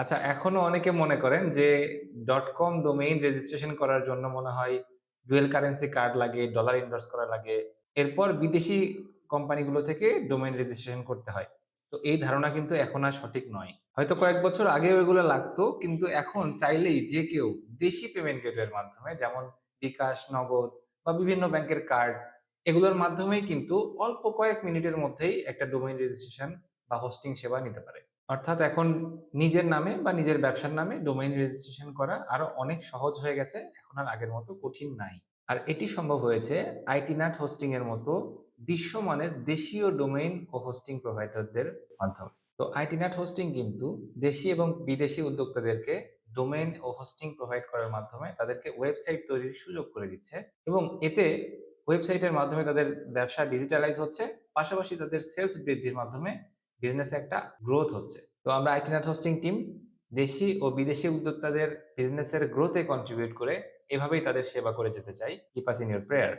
আচ্ছা এখনও অনেকে মনে করেন যে ডট কম ডোমেইন রেজিস্ট্রেশন করার জন্য মনে হয় ডুয়েল কারেন্সি কার্ড লাগে, ডলার ইনভেস্ট করা লাগে। এরপর বিদেশি কোম্পানিগুলো থেকে ডোমেইন রেজিস্ট্রেশন করতে হয়। তো এই ধারণা কিন্তু এখন আর সঠিক নয়। হয়তো কয়েক বছর আগেও এগুলো লাগতো কিন্তু এখন চাইলেই যে কেউ দেশি পেমেন্ট গেটওয়ের মাধ্যমে যেমন বিকাশ, নগদ বা বিভিন্ন ব্যাংকের কার্ড এগুলোর মাধ্যমেই কিন্তু অল্প কয়েক মিনিটের মধ্যেই একটা ডোমেইন রেজিস্ট্রেশন বা হোস্টিং সেবা নিতে পারে। অর্থাৎ এখন নিজের নামে বা নিজের ব্যবসার নামে ডোমেইন রেজিস্ট্রেশন করা আরও অনেক সহজ হয়ে গেছে। এখন আর আগের মতো কঠিন নাই। আর এটি সম্ভব হয়েছে আইটিনাট হোস্টিং এর মতো বিশ্বমানের দেশীয় ডোমেইন ও হোস্টিং প্রোভাইডারদের মাধ্যমে। তো আইটিনাট হোস্টিং কিন্তু দেশি এবং বিদেশি উদ্যোক্তাদেরকে ডোমেইন ও হোস্টিং প্রোভাইড করার মাধ্যমে তাদেরকে ওয়েবসাইট তৈরির সুযোগ করে দিচ্ছে এবং এতে ওয়েবসাইটের মাধ্যমে তাদের ব্যবসা ডিজিটালাইজ হচ্ছে, পাশাপাশি তাদের সেলস বৃদ্ধির মাধ্যমে বিজনেসে একটা গ্রোথ হচ্ছে। তো আমরা আইটিনাট হোস্টিং টিম দেশি ও বিদেশি উদ্যোক্তাদের বিজনেসের গ্রোথে কন্ট্রিবিউট করে এভাবেই তাদের সেবা করে যেতে চাই। কিপাস ইন ইউর প্রেয়ার